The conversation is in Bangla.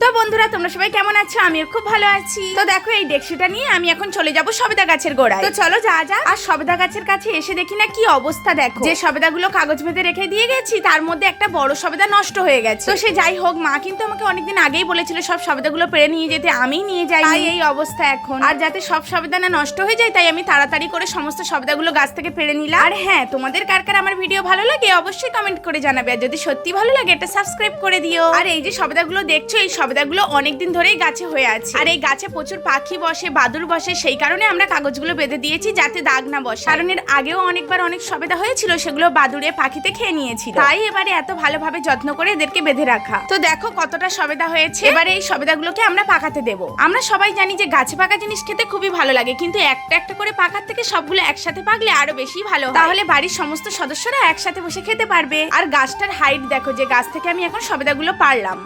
তো বন্ধুরা, তোমরা সবাই কেমন আছো? আমিও খুব ভালো আছি। তো দেখো, এই ডেক্সিটা নিয়ে আমি এখন চলে যাব সবেদা গাছের গোড়ায়। তো চলো, যা যা আর সবেদা গাছের কাছে এসে দেখি না কি অবস্থা, দেখো। যে সবেদাগুলো কাগজ বেঁধে রেখে দিয়ে গেছি, তার মধ্যে একটা বড় সবেদা নষ্ট হয়ে গেছে। তো সে যাই হোক, মা কিন্তু আমাকে অনেকদিন আগেই বলেছিল, সব সবেদাগুলো পেরে নিয়ে যেতে, আমিই নিয়ে যাই। এই অবস্থা এখন। আর যাতে সব সবেদা না নষ্ট হয়ে যায়, তাই আমি তাড়াতাড়ি করে সমস্ত সবেদাগুলো গাছ থেকে পেরে নিলাম। আর হ্যাঁ তোমাদের কার কার আমার ভিডিও ভালো লাগে, অবশ্যই কমেন্ট করে জানাবে। আর যদি সত্যি ভালো লাগে এটা সাবস্ক্রাইব করে দিও। আর এই যে সবেদাগুলো দেখছ, এই সবেদাগুলো অনেকদিন ধরেই গাছে হয়ে আছে। আর এই গাছে প্রচুর পাখি বসে বাদুর বসে, সেই কারণে আমরা কাগজগুলো বেঁধে দিয়েছি যাতে দাগ না বসে। কারণ এর আগেও অনেকবার অনেক সবেদা হয়েছিল, সেগুলো বাদুড়ে পাখিতে খেয়ে নিয়েছি তাই এবারে এত ভালোভাবে যত্ন করে এদেরকে বেঁধে রাখা। তো দেখো কতটা সবেদা হয়েছে। এবারে এই সবেদাগুলোকে আমরা পাকাতে দেব। আমরা সবাই জানি যে গাছে পাকা জিনিস খেতে খুবই ভালো লাগে, কিন্তু একটা একটা করে পাকার থেকে সবগুলো একসাথে পাকলে আরও বেশি ভালো তাহলে বাড়ির সমস্ত সদস্যরা একসাথে বসে খেতে পারবে। আর গাছটার হাইট দেখো, যে গাছ থেকে আমি এখন সবেদাগুলো পারলাম।